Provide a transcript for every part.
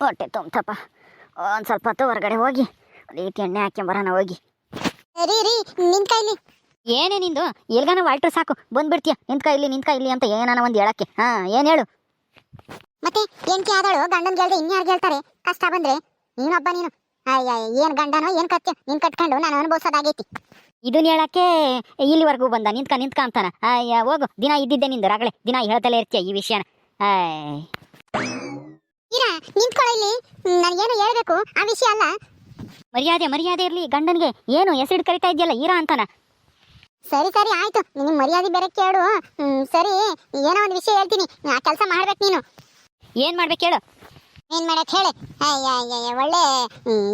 ಹೊಟ್ಟೆ ತುಂಬ್ತಪ್ಪ. ಒಂದು ಸ್ವಲ್ಪ ಹೊತ್ತು ಹೊರಗಡೆ ಹೋಗಿ ಅದಕ್ಕೆ ಎಣ್ಣೆ ಹಾಕ್ಯಂಬರೋಣ ಹೋಗಿ. ರೀ ರೀ ನಿನ್ ಕೈಲಿ. ಏನೇ ನಿಂದು? ಎಲ್ಗಾನ ವಾಲ್ಟ್ರ್ ಸಾಕು. ಬಂದ್ಬಿಡ್ತೀಯ. ನಿಂತ್ಕ ಇಲ್ಲಿ ನಿಂತ್ಕ ಇಲ್ಲಿ ಅಂತ ಏನಾನ ಒಂದು ಹೇಳಕ್ಕೆ. ಹಾ ಏನು ಹೇಳು? ಮತ್ತೆ ಎಂಟಿ ಆದಳು? ಗಂಡನ ಗೆಲ್ದೆ ಇನ್ಯಾರು ಗೆಲ್ತಾರೆ ಕಷ್ಟ ಬಂದ್ರೆ? ನೀನೊಬ್ಬ ನೀನು. ಅಯ್ಯ ಏನ್ ಗಂಡನೋ ಏನ್ ಕತ್ತೆ ನಿನ್ ಕಟ್ಕೊಂಡು ನಾನು ಅನುಭವಿಸೋದಾಗೈತಿ. ಇದನ್ನ ಹೇಳಕ್ಕೆ ಇಲ್ಲಿವರೆಗೂ ಬಂದ. ನಿಂತ್ಕ ನಿಂತ್ಕ ಅಂತಾನ. ಅಯ್ಯ ಹೋಗು. ದಿನ ಇದ್ದಿದ್ದೆ ನಿಂದು. ರಗಳೆ ದಿನ ಹೇಳ್ತಲೇ ಇರ್ತೀಯ ಈ ವಿಷಯನ. ಆಯ್ ಆ ವಿಷಯ ಅಲ್ಲ. ಮರ್ಯಾದೆ ಮರ್ಯಾದೆ ಇರ್ಲಿ ಗಂಡನಿಗೆ ಏನು ಹೆಸರು ಕರಿತಾ ಇದೆಯಲ್ಲ ಈರಾ ಅಂತಾನ? ಸರಿ ಸರಿ ಆಯ್ತು. ನಿನ್ ಮರ್ಯಾದೆ ಬೇರೆ ಕೇಳು. ಹ್ಮ್ ಸರಿ ಏನೋ ಒಂದು ವಿಷಯ ಹೇಳ್ತೀನಿ. ಆ ಕೆಲಸ ಮಾಡ್ಬೇಕು ನೀನು. ಏನ್ ಮಾಡ್ಬೇಕು ಹೇಳು? ಏನ್ ಮಾಡಕ್ ಹೇಳಿ? ಒಳ್ಳೆ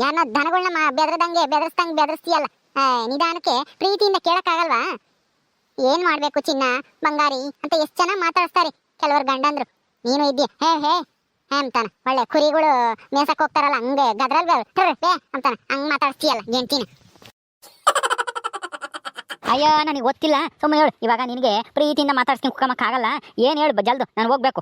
ಏನೋ ದನಗಳನ್ನ ಬೆದ್ರದಂಗೆ ಬೆದರ್ಸ್ದಂಗೆ ಬೆದರ್ಸ್ತೀಯಲ್ಲ. ನಿಧಾನಕ್ಕೆ ಪ್ರೀತಿಯಿಂದ ಕೇಳಕ್ಕಾಗಲ್ವಾ? ಏನ್ ಮಾಡ್ಬೇಕು ಚಿನ್ನ ಬಂಗಾರಿ ಅಂತ ಎಷ್ಟ್ ಚೆನ್ನಾಗಿ ಮಾತಾಡಿಸ್ತಾರೆ. ಕೆಲವರು ಗಂಡಂದ್ರು. ನೀನು ಇದ್ದೀಯ. ಹೇ ಹೇ ಅಂತಾನ ಒಳ್ಳೆ ಕುರಿಗಳು ಮೇಸಕ್ ಹೋಗ್ತಾರಲ್ಲ ಹಂಗೆ ಗದ್ರಲ್ ಅಂತಾನ ಹಂಗ್ ಮಾತಾಡ್ತೀಯಲ್ಲ ಗೆಂಟಿನ. ಅಯ್ಯೋ ನನಗೆ ಗೊತ್ತಿಲ್ಲ ಸುಮ್ಮನೆ ಹೇಳು ಇವಾಗ ನಿನಗೆ ಪ್ರೀತಿಯಿಂದ ಮಾತಾಡ್ಸ್ಕೊಂಡು ಕುಕ್ಕಮಕ್ಕಾಗಲ್ಲ ಏನು ಹೇಳು ಜಲ್ದು ನಾನು ಹೋಗ್ಬೇಕು.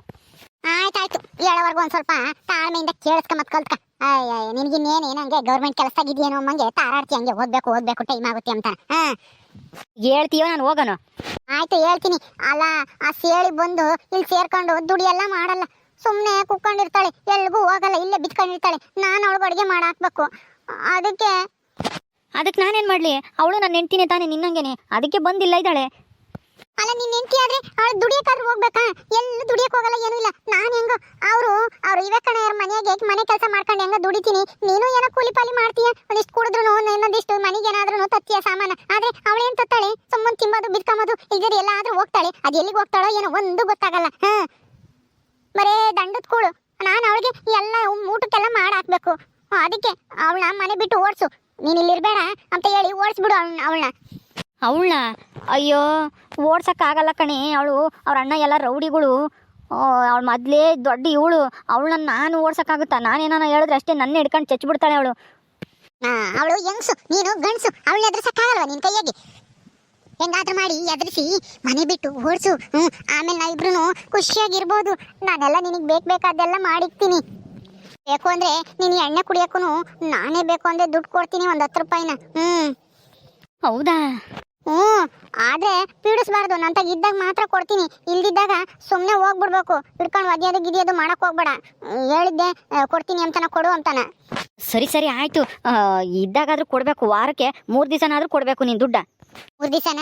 ಆಯ್ತಾಯ್ತು ಹೇಳೋವರೆಗೂ ಒಂದು ಸ್ವಲ್ಪ ತಾಳ್ಮೆಯಿಂದ ಕೇಳಿಸ್ಕ ಮತ್ತೆ ಕಲ್ತ್ಕ. ಅಯ್ಯ ನಿನ್ಗಿನ್ನೇನು ಏನಂಗೆ ಗೌರ್ಮೆಂಟ್ ಕೆಲಸ ಆಗಿದೆಯೇನೋ ಅಮ್ಮಂಗೆ ತಾರಾಡ್ತಿ ಹಂಗೆ ಓದ್ಬೇಕು ಹೋಗ್ಬೇಕು ಟೈಮ್ ಆಗುತ್ತೆ ಅಂತ ಹಾಂ. ಹೇಳ್ತೀಯೋ ನಾನು ಹೋಗೋನು. ಆಯ್ತು ಹೇಳ್ತೀನಿ. ಅಲ್ಲ ಆ ಸೇಳಿ ಬಂದು ಇಲ್ಲಿ ಸೇರ್ಕೊಂಡು ದುಡಿಯೆಲ್ಲ ಎಲ್ಲ ಮಾಡಲ್ಲ. ಸುಮ್ಮನೆ ಕುಕ್ಕೊಂಡಿರ್ತಾಳೆ ಎಲ್ಗೂ ಹೋಗಲ್ಲ ಇಲ್ಲೇ ಬಿತ್ಕೊಂಡಿರ್ತಾಳೆ ನಾನು ಅವಳಿಗೆ ಅಡುಗೆ ಮಾಡಾಕ್ಬೇಕು. ಅದಕ್ಕೆ ಅದಕ್ಕೆ ನಾನೇನು ಮಾಡಲಿ? ಅವಳು ನನ್ನ ಹೆಂಡ್ತಿನೇ ತಾನೆ ನಿನ್ನಂಗೆನೆ ಅದಕ್ಕೆ ಬಂದಿಲ್ಲ ಇದ್ದಾಳೆ. ಅಲ್ಲ ನಿನ್ನ ಹೆಂಡತಿ ಆದ್ರೆ ಅವಳು ದುಡಿಯಕ್ಕಾದ್ರೂ ಹೋಗ್ಬೇಕಾ? ಎಲ್ಲೂ ದುಡಿಯಕ್ಕೆ ಹೋಗಲ್ಲ ಏನೂ ಇಲ್ಲ. ನಾನು ಹೆಂಗೋ ಅವರು ಅವ್ರು ಕಣ ಯಾರು ಮನೆಗೆ ಮನೆ ಕೆಲಸ ಮಾಡ್ಕೊಂಡು ಹೆಂಗ ದುಡಿತೀನಿ. ನೀನು ಏನೋ ಕೂಲಿ ಪಾಲಿ ಮಾಡ್ತೀಯ? ಒಂದಿಷ್ಟು ಕುಡಿದ್ರು ಇನ್ನೊಂದಿಷ್ಟು ಮನೆಗೆ ಏನಾದ್ರೂ ತತ್ತೀಯ ಸಾಮಾನ. ಆದ್ರೆ ಏನು ತತ್ತಾಳೆ? ಸುಮ್ಮನೆ ತಿಂಬೋದು ಬಿತ್ಕೊಂಬೋದು ಎಲ್ಲ ಎಲ್ಲಾದ್ರೂ ಹೋಗ್ತಾಳೆ. ಅದು ಎಲ್ಲಿಗೆ ಹೋಗ್ತಾಳೋ ಏನೋ ಒಂದು ಗೊತ್ತಾಗಲ್ಲ. ಹಾ ಬರೇ ದಂಡದ ಕೂಳು. ನಾನು ಅವಳಿಗೆ ಎಲ್ಲ ಊಟಕ್ಕೆಲ್ಲ ಮಾಡಾಕ್ಬೇಕು. ಅದಕ್ಕೆ ಅವಳನ್ನ ಮನೆ ಬಿಟ್ಟು ಓಡಿಸು. ನೀನು ಇಲ್ಲಿರ್ಬೇಡ ಅಂತ ಹೇಳಿ ಓಡಿಸ್ಬಿಡು ಅವಳನ್ನ ಅವಳನ್ನ. ಅವಳನ್ನ? ಅಯ್ಯೋ ಓಡ್ಸೋಕ್ಕಾಗಲ್ಲ ಕಣೆ ಅವಳು. ಅವ್ರ ಅಣ್ಣ ಎಲ್ಲ ರೌಡಿಗಳು. ಅವಳು ಮೊದಲೇ ದೊಡ್ಡ ಇವಳು. ಅವಳನ್ನ ನಾನು ಓಡ್ಸೋಕ್ಕಾಗುತ್ತಾ? ನಾನೇನೋ ಹೇಳಿದ್ರೆ ಅಷ್ಟೇ ನನ್ನ ಹಿಡ್ಕೊಂಡು ಚಚ್ಚಿಬಿಡ್ತಾಳೆ ಅವಳು. ಅವಳು ಹೆಂಗ್ಸು? ನೀನು ಗಂಡಸು. ಅವಳನ್ನ ಎದುರಿಸೋಕ್ಕಾಗಲ್ವ ನಿನ್ ಕೈಯಾಗಿ? ಹೆಂಗಾದ್ರೂ ಮಾಡಿ ಎದುರಿಸಿ ಮನೆ ಬಿಟ್ಟು ಓಡಿಸು ಹ್ಞೂ ಆಮೇಲೆ ನಾ ಇಬ್ರು ಖುಷಿಯಾಗಿರ್ಬೋದು. ನಾನೆಲ್ಲ ನಿನಗೆ ಬೇಕು ಬೇಕಾದ್ದೆಲ್ಲ ಮಾಡಿಕ್ತೀನಿ. ಬೇಕು ಅಂದರೆ ನೀನು ಎಣ್ಣೆ ಕುಡಿಯೋಕ್ಕೂ ನಾನೇ ಬೇಕು ಅಂದ್ರೆ ದುಡ್ಡು ಕೊಡ್ತೀನಿ ಒಂದು ಹತ್ತು ರೂಪಾಯಿನ ಹ್ಞೂ ಹೌದಾ? ಹ್ಞೂ ಆದರೆ ಪೀಡಿಸ್ಬಾರ್ದು ನಂತಾಗ ಇದ್ದಾಗ ಮಾತ್ರ ಕೊಡ್ತೀನಿ. ಇಲ್ದಿದ್ದಾಗ ಸುಮ್ಮನೆ ಹೋಗ್ಬಿಡ್ಬೇಕು. ಹಿಡ್ಕೊಂಡು ಒದ್ಯೋದು ಗಿದಿಯೋದು ಮಾಡಕ್ ಹೋಗ್ಬೇಡ. ಹೇಳಿದ್ದೆ ಕೊಡ್ತೀನಿ ಅಂತನ ಕೊಡು ಅಂತಾನ. ಸರಿ ಸರಿ ಆಯಿತು. ಇದ್ದಾಗಾದರೂ ಕೊಡಬೇಕು ವಾರಕ್ಕೆ ಮೂರು ದಿವಸನಾದರೂ ಕೊಡಬೇಕು ನೀನು ದುಡ್ಡ. ಮೂರ್ ದಿವಸನ?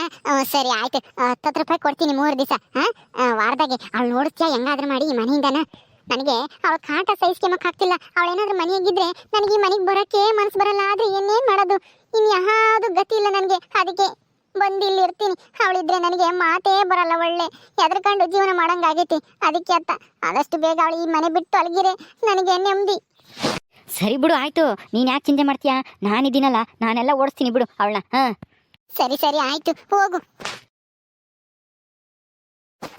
ಸರಿ, ಆಯ್ತು. ಹತ್ತತ್ತು ರೂಪಾಯಿ ಕೊಡ್ತೀನಿ ಮೂರು ದಿವಸ ವಾರದಾಗೆ. ಅವಳು ನೋಡ್ತೀಯ, ಹೆಂಗಾದ್ರೂ ಮಾಡಿ ಈ ಮನೆಯಿಂದನ? ನನಗೆ ಅವಳು ಕಾಟ ಸಹಿಸ್ಕೆಮಕ್ ಆಗ್ತಿಲ್ಲ ಅವಳೇನಾದ್ರೂ ಮನೆಯಾಗಿದ್ರೆ ನನಗೆ ಈ ಮನೆಗೆ ಬರೋಕ್ಕೆ ಮನ್ಸು ಬರಲ್ಲ. ಆದ್ರೆ ಏನೇನ್ ಮಾಡೋದು? ಇನ್ನು ಯಾವುದು ಗತಿ ಇಲ್ಲ ನನಗೆ. ಅದಕ್ಕೆ ಬಂದು ಇಲ್ಲಿ ಇರ್ತೀನಿ ಅವಳಿದ್ರೆ ನನಗೆ ಮಾತೇ ಬರಲ್ಲ ಒಳ್ಳೆ. ಎದ್ರಕೊಂಡು ಜೀವನ ಮಾಡೋಂಗಾಗೈತಿ ಅದಕ್ಕೆ ಅತ್ತ. ಆದಷ್ಟು ಬೇಗ ಅವಳು ಈ ಮನೆ ಬಿಟ್ಟು ಅಲಗಿರೆ. ನನಗೆ ನೆಮ್ಮದಿ ಸರಿ ಬಿಡು, ಆಯಿತು. ನೀನು ಯಾಕೆ ಚಿಂತೆ ಮಾಡ್ತೀಯಾ? ನಾನಿದ್ದೀನಲ್ಲ. ನಾನೆಲ್ಲ ಓಡಿಸ್ತೀನಿ ಬಿಡು, ಅವಳನ್ನ. ಹಾಂ. ಸರಿ ಸರಿ, ಆಯ್ತು. ಹೋಗು.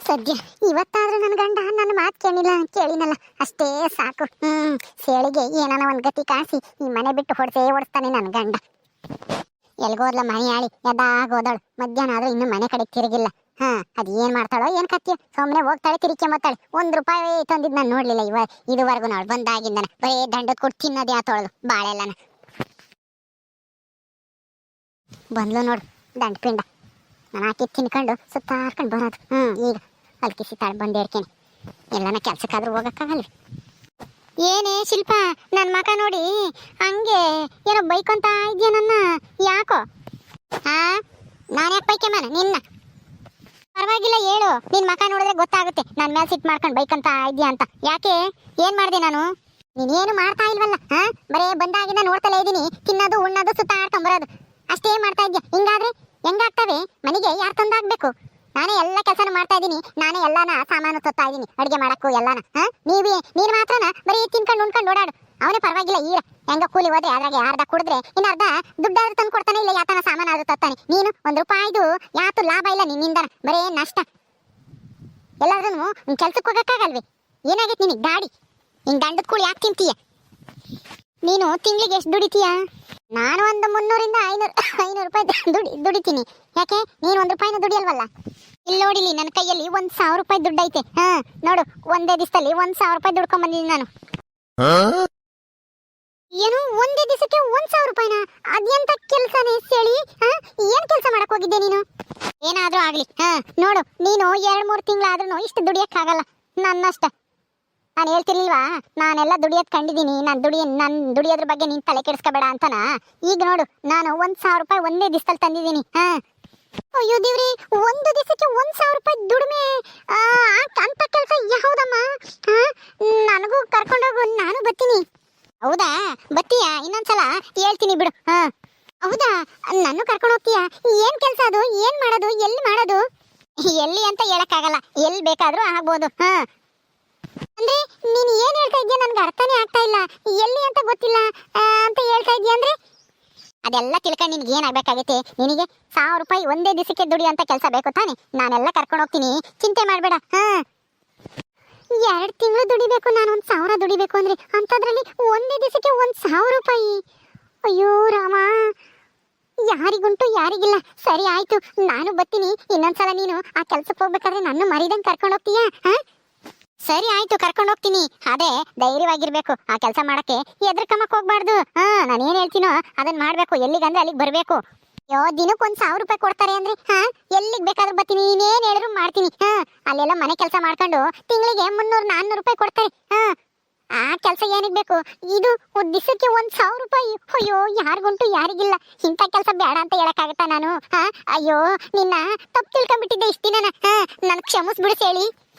ಸದ್ಯ ಇವತ್ತಾದ್ರೂ ನನ್ನ ಗಂಡ ನನ್ನ ಮಾತು ಕೇಳಿಲ್ಲ, ಕೇಳಿನಲ್ಲ. ಅಷ್ಟೇ ಸಾಕು. ಹ್ಮ್, ಸೇಳಿಗೆ ಏನಾನ ಒಂದ್ ಗತಿ ಕಾಸಿ ಈ ಮನೆ ಬಿಟ್ಟು ಹೊಡ್ಸೇ ಓಡಿಸ್ತಾನೆ ನನ್ನ ಗಂಡ. ಎಲ್ಗೋದ್ಲ ಮನೆ ಆಳಿ ಎದಾಗ ಹೋದಳು. ಮಧ್ಯಾಹ್ನ ಆದ್ರೂ ಇನ್ನು ಮನೆ ಕಡೆ ತಿರುಗಿಲ್ಲ. ಹಾ, ಅದ್ ಏನ್ ಮಾಡ್ತಾಳೋ ಏನ್ ಕತ್ತಿ ಸುಮ್ಮನೆ ಹೋಗ್ತಾಳೆ ತಿರುಗ್ಕೊಂಬತ್ತಾಳೆ ಒಂದ್ ರೂಪಾಯಿ ತಂದಿದ್ ನಾನು ನೋಡ್ಲಿಲ್ಲ ಇವ ಇದುವರೆಗೂ ನಾಳು ಬಂದಾಗಿಂದನ. ಬರೀ ದಂಡದ ಕೊಟ್ಟು ತಿನ್ನೋದೇ ಆತೊಳದು ಬಾಳೆಲ್ಲನ ಬಂದ್ಲು ನೋಡು ದಂಡಪಿಂಡ ನಾನು ಹಾಕಿ ತಿನ್ಕೊಂಡು ಸುತ್ತಾರ್ಕೊಂಡು ಬರೋದು. ಹ್ಞೂ ಈಗ ಅಲ್ಕಿಸಿ ತಾಳು ಬಂದೇ ಇರ್ತೀನಿ ಎಲ್ಲನ ಕೆಲ್ಸಕ್ಕಾದ್ರೂ ಹೋಗಕ್ಕಾಗಲ್ಲ ಏನೇ ಶಿಲ್ಪ ನನ್ನ ಮಕ ನೋಡಿ ಹಂಗೆ ಏನೋ ಬೈಕೊಂತ ಇದೆಯಾ ನನ್ನ? ಯಾಕೋ? ಹಾ? ನಾನು ಯಾಕೆ ಬೈಕೆಮನ ನಿನ್ನ? ಪರವಾಗಿಲ್ಲ, ಹೇಳು. ನಿನ್ನ ಮಕ ನೋಡಿದ್ರೆ ಗೊತ್ತಾಗುತ್ತೆ ನನ್ನ ಮೇಲೆ ಸಿಟ್ ಮಾಡ್ಕೊಂಡು ಬೈಕಂತ ಇದೆಯಾ ಅಂತ. ಯಾಕೆ? ಏನು ಮಾಡಿದೆ ನಾನು? ನೀನೇನು ಮಾಡ್ತಾ ಇಲ್ವಲ್ಲ, ಹಾ? ಬರೇ ಬಂದಾಗಿಂದ ನೋಡ್ತಲೇ ಇದ್ದೀನಿ ತಿನ್ನೋದು, ಉಣ್ಣೋದು, ಸುತ್ತಾಡ್ಕೊಂಡ್ ಬರೋದು. ಅಷ್ಟೇ ಮಾಡ್ತಾ ಇದ್ಯಾ? ಹಿಂಗಾದ್ರೆ ಹೆಂಗಾಗ್ತವೆ ಮನೆಗೆ ಯಾರು ತಂದಾಗ್ಬೇಕು? ನಾನೇ ಎಲ್ಲ ಕೆಲಸನೂ ಮಾಡ್ತಾ ಇದ್ದೀನಿ. ನಾನೇ ಎಲ್ಲಾನ ಸಾಮಾನು ತೊತ್ತಾ ಇದ್ದೀನಿ. ಅಡುಗೆ ಮಾಡಕ್ಕೂ ಎಲ್ಲಾನ, ಹಾ? ನೀವೇ ನೀನು ಮಾತ್ರನ? ಬರೀ ತಿನ್ಕೊಂಡು ಉಣ್ಕೊಂಡು ಓಡಾಡು. ಅವನೇ ಪರವಾಗಿಲ್ಲ ಈರ ಹೆಂಗ ಕೂಲಿ ಹೋದ್ರೆ ಅದ್ರಾಗೆ ಅರ್ಧ ಕುಡಿದ್ರೆ ಇನ್ನು ಅರ್ಧ ದುಡ್ಡಾದ್ರೂ ತಂದು ಕೊಡ್ತಾನೆ ಇಲ್ಲ ಯಾತನ ಸಾಮಾನು ಆದ್ರೂ ತತ್ತಾನೆ ನೀನು ಒಂದು ರೂಪಾಯಿದು ಯಾತು ಲಾಭ ಇಲ್ಲ ನಿನ್ನಿಂದ ಬರೇ ನಷ್ಟ. ಎಲ್ಲಾದ್ರೂ ಕೆಲ್ಸಕ್ಕೆ ಹೋಗಕ್ಕಾಗಲ್ವಿ? ಏನಾಗೈತೆ ನಿನಗೆ ಗಾಡಿ? ಹಿಂಗ್ ಗಂಡದ ಕೂಲಿ ಯಾಕೆ ತಿಂತೀಯ? ನೀನು ತಿಂಗಳಿಗೆ ಎಷ್ಟು ದುಡಿತೀಯ? ನಾನು ಒಂದು ಮುನ್ನೂರಿಂದ ಐನೂರು ಐನೂರು ರೂಪಾಯಿ ದುಡಿ ದುಡಿತೀನಿ. ಯಾಕೆ? ನೀನು ಒಂದು ರೂಪಾಯಿನ ದುಡಿಯಲ್ವಲ್ಲ? ಇಲ್ಲಿ ನೋಡಿಲಿ, ನನ್ನ ಕೈಯಲ್ಲಿ ಒಂದ್ ಸಾವಿರ ರೂಪಾಯಿ ದುಡ್ಡು ಐತೆ ಹಾ, ನೋಡು, ಒಂದೇ ದಿವಸದಲ್ಲಿ ಒಂದ್ ಸಾವಿರ ರೂಪಾಯಿ ದುಡ್ಕೊಂಡ್ ಬಂದಿದ್ದೀನಿ ನಾನು. ಏನು? ಒಂದೇ ದಿವಸಕ್ಕೆ ಒಂದ್ ಸಾವಿರ ರೂಪಾಯಿನ? ಅದೆಂತ ಕೆಲ್ಸನೇ ಹೇಳಿ ಹಾ? ಏನ್ ಕೆಲಸ ಮಾಡಕ್ ಹೋಗಿದ್ದೆ ನೀನು? ಏನಾದ್ರೂ ಆಗ್ಲಿ, ಹಾ, ನೋಡು, ನೀನು ಎರಡ್ ಮೂರ್ ತಿಂಗಳಾದ್ರೂ ಇಷ್ಟು ದುಡಿಯಕ್ಕಾಗಲ್ಲ. ನನ್ನಷ್ಟ. ನಾನು ಹೇಳ್ತಿರ್ಲಿಲ್ವಾ ನಾನೆಲ್ಲ ದುಡಿಯೋದ್ ಕಂಡಿದ್ದೀನಿ. ನಾನು ದುಡಿಯ ನನ್ ದುಡಿಯೋದ್ರ ಬಗ್ಗೆ ನೀನ್ ತಲೆ ಕೆಡಿಸ್ಕೋಬೇಡ ಅಂತನ? ಈಗ ನೋಡು, ನಾನು ಒಂದ್ ಸಾವಿರ ರೂಪಾಯಿ ಒಂದೇ ದಿವಸದಲ್ಲಿ ತಂದಿದ್ದೀನಿ. ಹಾ? ಅಯ್ಯೋ ದೇವ್ರಿ, ಒಂದು ದಿವಸಕ್ಕೆ ಒಂದ್ ಸಾವಿರ ರೂಪಾಯಿ ದುಡಿಮೆ. ಅಂತ ಕೆಲಸ ಯಾವ್ದಮ್ಮ? ನನಗೂ ಕರ್ಕೊಂಡೋಗು ನಾನು ಬರ್ತೀನಿ. ಹೌದಾ? ಬತ್ತೀಯಾ ಇನ್ನೊಂದ್ಸಲ ಹೇಳ್ತೀನಿ ಬಿಡು. ಹಾ? ಹೌದಾ? ನಾನು ಕರ್ಕೊಂಡು ಹೋಗ್ತೀಯಾ? ಏನು ಕೆಲಸ ಅದು? ಏನು ಮಾಡೋದು? ಎಲ್ಲಿ ಮಾಡೋದು? ಎಲ್ಲಿ ಅಂತ ಹೇಳಕ್ಕಾಗಲ್ಲ. ಎಲ್ಲಿ ಬೇಕಾದರೂ ಆಗ್ಬೋದು. ಹಾ? ಅಂದ್ರೆ ನೀನು ಏನ್ ಹೇಳ್ತಾ ಇದೀಯ? ನನ್ಗೆ ಅರ್ಥನೇ ಆಗ್ತಾ ಇಲ್ಲ. ಎಲ್ಲಿ ಅಂತ ಗೊತ್ತಿಲ್ಲ ಅಂತ ಹೇಳ್ತಾ ಇದ್ಯಾ ಅಂದ್ರೆ? ಅದೆಲ್ಲ ತಿಳ್ಕೊಂಡು ನಿನ್ಗೆ ಏನಾಗಬೇಕಾಗೈತೆ ನಿನಗೆ ಸಾವಿರ ರೂಪಾಯಿ ಒಂದೇ ದಿವಸಕ್ಕೆ ದುಡಿಯೋಂತ ಕೆಲಸ ಬೇಕು ತಾನೆ? ನಾನೆಲ್ಲ ಕರ್ಕೊಂಡು ಹೋಗ್ತೀನಿ. ಚಿಂತೆ ಮಾಡಬೇಡ, ಹಾ? ಎರಡು ತಿಂಗಳು ದುಡಿಬೇಕು ನಾನು ಒಂದು ಸಾವಿರ ದುಡಿಬೇಕು ಅಂದ್ರೆ ಅಂಥದ್ರಲ್ಲಿ ಒಂದೇ ದಿವಸಕ್ಕೆ ಒಂದು ಸಾವಿರ ರೂಪಾಯಿ. ಅಯ್ಯೋ ರಾಮ, ಯಾರಿಗುಂಟು ಯಾರಿಗಿಲ್ಲ. ಸರಿ ಆಯ್ತು, ನಾನು ಬರ್ತೀನಿ. ಇನ್ನೊಂದ್ಸಲ ನೀನು ಆ ಕೆಲ್ಸಕ್ಕೆ ಹೋಗ್ಬೇಕಾದ್ರೆ ನನ್ನ ಮರಿದಂಗೆ ಕರ್ಕೊಂಡು ಹೋಗ್ತೀಯಾ, ಹಾ? ಸರಿ ಆಯ್ತು, ಕರ್ಕೊಂಡು ಹೋಗ್ತೀನಿ. ಅದೇ, ಧೈರ್ಯವಾಗಿರ್ಬೇಕು. ಆ ಕೆಲಸ ಮಾಡಕ್ಕೆ ಎದ್ರಕಮಕ್ ಹೋಗ್ಬಾರ್ದು. ಹಾ ನಾನು ಏನ್ ಹೇಳ್ತೀನೋ ಅದನ್ನ ಮಾಡ್ಬೇಕು. ಎಲ್ಲಿಗಂದ್ರೆ ಅಲ್ಲಿಗೆ ಬರ್ಬೇಕು. ಅಯ್ಯೋ ದಿನಕ್ಕೆ ಒಂದ್ ಸಾವಿರ ರೂಪಾಯಿ ಕೊಡ್ತಾರೆ ಅಂದ್ರೆ, ಹಾ, ಎಲ್ಲಿಗೆ ಬೇಕಾದ್ರೂ ಬರ್ತೀನಿ. ನೀನೇನ್ ಹೇಳಿದ್ರು ಮಾಡ್ತೀನಿ. ಹಾ, ಅಲ್ಲೆಲ್ಲ ಮನೆ ಕೆಲಸ ಮಾಡ್ಕೊಂಡು ತಿಂಗಳಿಗೆ ಮುನ್ನೂರು, ನಾನ್ನೂರು ರೂಪಾಯಿ ಕೊಡ್ತಾರೆ. ಹಾ, ಆ ಕೆಲಸ ಏನಿಗ್ ಬೇಕು? ಇದು ಒಂದ್ ದಿವಸಕ್ಕೆ ಒಂದ್ ಸಾವಿರ ರೂಪಾಯಿ. ಅಯ್ಯೋ ಯಾರಿಗುಂಟು ಯಾರಿಗಿಲ್ಲ. ಇಂಥ ಕೆಲಸ ಬೇಡ ಅಂತ ಹೇಳಕ್ಕಾಗತ್ತಾ ನಾನು? ಹಾ, ಅಯ್ಯೋ, ನಿನ್ನ ತಪ್ಪು ತಿಳ್ಕೊಂಡ್ಬಿಟ್ಟಿದ್ದೆ ಇಷ್ಟು ದಿನ ಹಾ, ನನ್ ಕ್ಷಮಿಸ್ಬಿಡಿಸ್ ಹೇಳಿ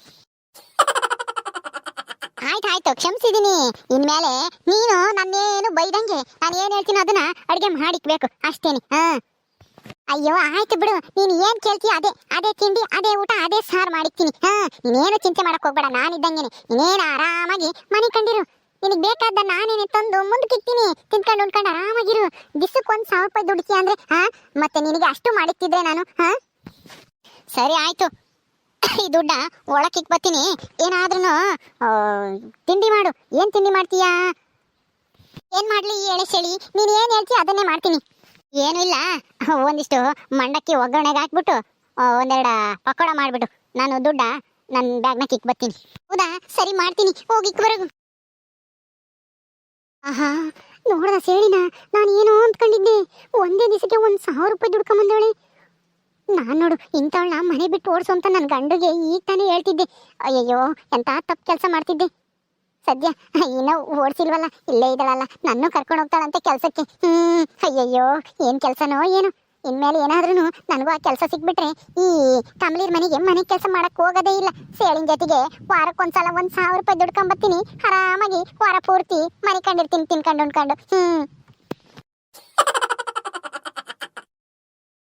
ಆಯ್ತಾಯ್ತು, ಕ್ಷಮಿಸಿದೀನಿ. ಇನ್ಮೇಲೆ ನೀನು ನನ್ನೇನು ಬೈದಂಗೆ ನಾನು ಏನ್ ಹೇಳ್ತೀನಿ ಅದನ್ನ ಅಡಿಗೆ ಮಾಡಿಕ್ಬೇಕು, ಅಷ್ಟೇನೆ, ಹಾ. ಅಯ್ಯೋ, ಆಯ್ತು ಬಿಡು. ನೀನು ಏನ್ ಕೇಳ್ತಿ ಅದೇ ಅದೇ ತಿಂಡಿ, ಅದೇ ಊಟ, ಅದೇ ಸಾರು ಮಾಡಿಕ್ತೀನಿ, ಹಾ. ನೀನೇನು ಚಿಂತೆ ಮಾಡಕ್ ಹೋಗ್ಬೇಡ, ನಾನಿದ್ದಂಗೆನೆ. ನೀನೇನು ಆರಾಮಾಗಿ ಮನೆ ಕಂಡಿರು. ನಿನಗೆ ಬೇಕಾದ ನಾನೇನೆ ತಂದು ಮುಂದಕ್ಕೆ ಇಕ್ತೀನಿ ತಿನ್ಕೊಂಡು ಉಂಡ್ಕೊಂಡು ಆರಾಮಾಗಿರು. ದಿಸಕ್ಕೆ ಒಂದ್ ಸಾವಿರ ರೂಪಾಯಿ ದುಡಿಸಿ ಅಂದ್ರೆ, ಹಾ. ಮತ್ತೆ ನಿನಗೆ ಅಷ್ಟು ಮಾಡಿಕ್ತಿದ್ರೆ ನಾನು, ಹಾ. ಸರಿ, ಆಯ್ತು. ಈ ದುಡ್ಡ ಒಳಕ್ಕಿಕ್ ಬತ್ತೀನಿ ಏನಾದ್ರೂ ತಿಂಡಿ ಮಾಡು. ಏನ್ ತಿಂಡಿ ಮಾಡ್ತೀಯಾ? ಏನ್ ಮಾಡ್ಲಿ ಈ ಎಳೆ ಚಳಿ ನೀನ್ ಏನ್ ಹೇಳ್ತೀಯ ಅದನ್ನೇ ಮಾಡ್ತೀನಿ. ಏನು ಇಲ್ಲ. ಒಂದಿಷ್ಟು ಮಂಡಕ್ಕಿ ಒಗ್ಗರಣೆಗೆ ಹಾಕ್ಬಿಟ್ಟು ಒಂದೆರಡ ಪಕೋಡ ಮಾಡ್ಬಿಟ್ಟು ನಾನು ದುಡ್ಡ ನನ್ನ ಬ್ಯಾಗ್ನ ಕಿಕ್ ಬರ್ತೀನಿ. ಹೌದಾ? ಸರಿ ಮಾಡ್ತೀನಿ. ಹೋಗಿ ಬರಗು. ಆಹಾ, ನೋಡ್ದ ಸೇಳಿನ ನಾನು ಏನೋ ಅಂದ್ಕೊಂಡಿದ್ದೆ ಒಂದೇ ದಿವಸಕ್ಕೆ ಒಂದು ಸಾವಿರ ರೂಪಾಯಿ ದುಡ್ಕೊಂಬಂದವಳೆ. ನಾನ್ ನೋಡು ಇಂಥವಳ ಮನೆ ಬಿಟ್ಟು ಓಡಿಸು ಅಂತ ನನ್ನ ಗಂಡುಗೆ ಈಗ ತಾನೇ ಹೇಳ್ತಿದ್ದೆ. ಅಯ್ಯಯ್ಯೋ, ಎಂತ ತಪ್ಪು ಕೆಲಸ ಮಾಡ್ತಿದ್ದೆ. ಸದ್ಯ ಏನೋ ಓಡಿಸಿಲ್ವಲ್ಲ, ಇಲ್ಲೇ ಇದ್ದಾಳಲ್ಲ, ನನ್ನ ಕರ್ಕೊಂಡು ಹೋಗ್ತಾಳಂತೆ ಕೆಲಸಕ್ಕೆ. ಹ್ಮ್, ಅಯ್ಯಯ್ಯೋ, ಏನ್ ಕೆಲಸನೋ ಏನು. ಇನ್ಮೇಲೆ ಏನಾದ್ರೂ ನನಗೂ ಆ ಕೆಲಸ ಸಿಕ್ಬಿಟ್ರೆ ಈ ಕಮಲಿರ್ ಮನೆಗೆ ಮನೆ ಕೆಲಸ ಮಾಡಕ್ ಹೋಗೋದೇ ಇಲ್ಲ. ಸೇಳಿನ ಜೊತೆಗೆ ವಾರಕ್ಕೊಂದ್ಸಲ ಒಂದ್ ಸಾವಿರ ರೂಪಾಯಿ ದುಡ್ಕೊಂಬತ್ತೀನಿ. ಆರಾಮಾಗಿ ವಾರ ಪೂರ್ತಿ ಮನೆ ಕಂಡಿರ್ತೀನಿ, ತಿನ್ಕೊಂಡು ಉಣ್ಕೊಂಡು. ಹ್ಮ್.